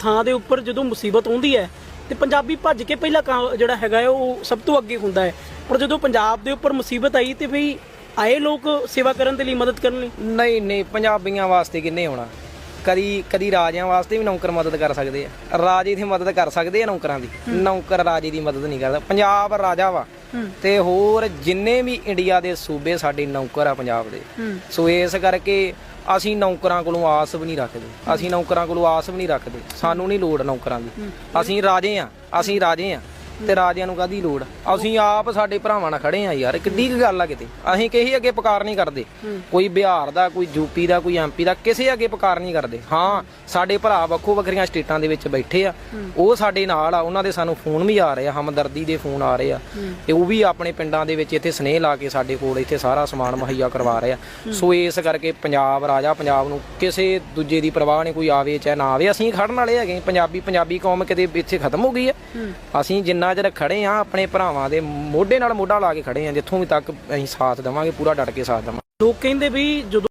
ਥਾਂ ਦੇ ਉੱਪਰ ਜਦੋਂ ਮੁਸੀਬਤ ਆਉਂਦੀ ਹੈ ਤੇ ਪੰਜਾਬੀ ਭੱਜ ਕੇ ਪਹਿਲਾ ਜਿਹੜਾ ਹੈਗਾ ਉਹ ਸਭ ਤੋਂ ਅੱਗੇ ਹੁੰਦਾ ਹੈ। ਪਰ ਜਦੋਂ ਪੰਜਾਬ ਦੇ ਉੱਪਰ ਮੁਸੀਬਤ ਆਈ ਤੇ ਵੀ ਆਏ ਲੋਕ ਸੇਵਾ ਕਰਨ ਦੇ ਲਈ ਮਦਦ ਕਰਨ ਲਈ? ਨਹੀਂ ਨਹੀਂ ਪੰਜਾਬੀਆਂ ਵਾਸਤੇ ਕਿੰਨੇ ਹੋਣਾ? ਕਦੀ ਕਦੀ ਰਾਜਿਆਂ ਵਾਸਤੇ ਵੀ ਨੌਕਰ ਮਦਦ ਕਰ ਸਕਦੇ ਆ। ਰਾਜੇ ਦੀ ਮਦਦ ਕਰ ਸਕਦੇ ਆ ਨੌਕਰਾਂ ਦੀ। ਨੌਕਰ ਰਾਜੇ ਦੀ ਮਦਦ ਨਹੀਂ ਕਰਦਾ। ਪੰਜਾਬ ਰਾਜਾ ਵਾ। ਤੇ ਹੋਰ ਜਿੰਨੇ ਵੀ ਇੰਡੀਆ ਦੇ ਸੂਬੇ ਸਾਡੇ ਨੌਕਰ ਆ ਪੰਜਾਬ ਦੇ। ਸੋ ਇਸ ਕਰਕੇ ਅਸੀਂ ਨੌਕਰਾਂ ਕੋਲੋਂ ਆਸ ਵੀ ਨਹੀਂ ਰੱਖਦੇ। ਅਸੀਂ ਨੌਕਰਾਂ ਕੋਲੋਂ ਆਸ ਵੀ ਨਹੀਂ ਰੱਖਦੇ। ਸਾਨੂੰ ਨਹੀਂ ਲੋੜ ਨੌਕਰਾਂ ਦੀ। ਅਸੀਂ ਰਾਜੇ ਆ ਅਸੀਂ ਰਾਜੇ ਆ ਤੇ ਰਾਜਿਆਂ ਨੂੰ ਕਾਦੀ ਲੋੜ ਅਸੀਂ ਆਪ ਸਾਡੇ ਭਰਾਵਾਂ ਨਾਲ ਖੜੇ ਆ ਯਾਰ ਕਿੱਡੀ ਕੁ ਗੱਲ ਆ ਕਿਤੇ? ਅਸੀਂ ਕਿਸੇ ਅੱਗੇ ਪੁਕਾਰ ਨਹੀਂ ਕਰਦੇ। ਕੋਈ ਬਿਹਾਰ ਦਾ ਕੋਈ ਯੂਪੀ ਦਾ ਕੋਈ ਐਮਪੀ ਦਾ ਕਿਸੇ ਅੱਗੇ ਪੁਕਾਰ ਨਹੀਂ ਕਰਦੇ। ਹਾਂ ਸਾਡੇ ਭਰਾ ਵੱਖੋ ਵੱਖਰੀਆਂ ਸਟੇਟਾਂ ਦੇ ਵਿੱਚ ਬੈਠੇ ਆ। ਉਹ ਸਾਡੇ ਨਾਲ ਆ ਉਹਨਾਂ ਦੇ ਸਾਨੂੰ ਫੋਨ ਵੀ ਆ ਰਹੇ ਆ ਹਮਦਰਦੀ ਦੇ ਫੋਨ ਆ ਰਹੇ ਆ। ਤੇ ਉਹ ਵੀ ਆਪਣੇ ਪਿੰਡਾਂ ਦੇ ਵਿੱਚ ਇੱਥੇ ਸਨੇਹ ਲਾ ਕੇ ਸਾਡੇ ਕੋਲ ਇੱਥੇ ਸਾਰਾ ਸਮਾਨ ਮੁਹੱਈਆ ਕਰਵਾ ਰਹੇ ਆ। ਸੋ ਇਸ ਕਰਕੇ ਪੰਜਾਬ ਰਾਜਾ ਪੰਜਾਬ ਨੂੰ ਕਿਸੇ ਦੂਜੇ ਦੀ ਪਰਵਾਹ ਨਹੀਂ ਕੋਈ ਆਵੇ ਚਾਹੇ ਨਾ ਆਵੇ। ਅਸੀਂ ਖੜਨ ਵਾਲੇ ਹੈਗੇ। ਪੰਜਾਬੀ ਪੰਜਾਬੀ ਕੌਮ ਕਿਤੇ ਇੱਥੇ ਖਤਮ ਹੋ ਗਈ ਹੈ। ਅਸੀਂ ਜਿੰਨਾ ਚਿਰ ਖੜੇ ਆ, ਆਪਣੇ ਭਰਾਵਾਂ ਦੇ ਮੋਢੇ ਨਾਲ ਮੋਢਾ ਲਾ ਕੇ ਖੜੇ ਆ, ਜਿੱਥੋਂ ਵੀ ਤੱਕ ਅਸੀਂ ਸਾਥ ਦੇਵਾਂਗੇ, ਪੂਰਾ ਡਟ ਕੇ ਸਾਥ ਦੇਵਾਂਗੇ। ਲੋਕ ਕਹਿੰਦੇ ਵੀ ਜਦੋਂ